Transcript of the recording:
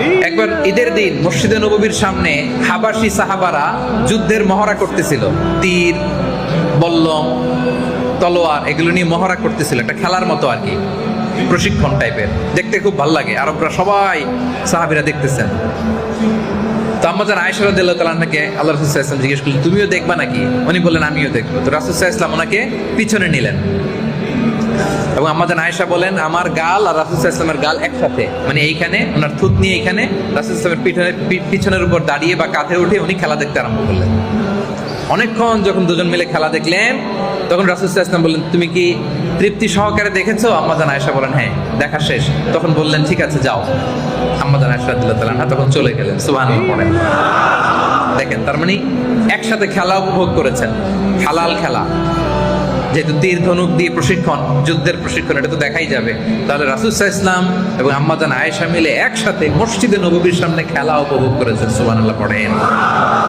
একবার ঈদের দিন মসজিদে নববীর সামনে হাবাসি সাহাবারা যুদ্ধের মহড়া করতেছিল। তীর, বল্লম, তলোয়ার, এগুলো নিয়ে মহড়া করতেছিল, একটা খেলার মতো আর কি। প্রশিক্ষণ টাইপের। দেখতে খুব ভালো লাগে। আরবরা সবাই সাহাবিরা দেখতেছেন। তো আমাদের আয়সা রাদিয়াল্লাহু তাআলা আল্লাহ রাসূল ওয়াসাল্লাম জিজ্ঞেস করলেন, তুমিও দেখবা নাকি? উনি বললেন, আমিও দেখব। তো রাসূল ওয়াসাল্লাম ওনাকে পিছনে নিলেন। এবং আমাদের আয়েশা বলেন, আমার গাল আর রাসুল ইসলামের গাল একসাথে। মানে এইখানে ওনার থুত নিয়ে এইখানে রাসুল ইসলামের পিছনে পি- পিছনের উপর দাঁড়িয়ে বা কাঁধে উঠে উনি খেলা দেখতে আরম্ভ করলেন। অনেকক্ষণ যখন দুজন মিলে খেলা দেখলেন, তখন রাসুল ইসলাম বললেন, তুমি কি তৃপ্তি সহকারে দেখেছ? আম্মাজান আয়েশা বলেন হ্যাঁ দেখা শেষ। তখন বললেন, ঠিক আছে, যাও। আম্মাজান রাদিয়াল্লাহু তাআলা তখন চলে গেলেন পড়েন দেখেন, তার মানে একসাথে খেলা উপভোগ করেছেন। হালাল খেলা। যেহেতু তীর ধনুক দিয়ে প্রশিক্ষণ, যুদ্ধের প্রশিক্ষণ, এটা তো দেখাই যাবে। তাহলে রাসুল ইসলাম এবং আম্মাজান আয়েশা মিলে একসাথে মসজিদে নবীর সামনে খেলা উপভোগ করেছেন, সুবহানাল্লাহ, পড়েন।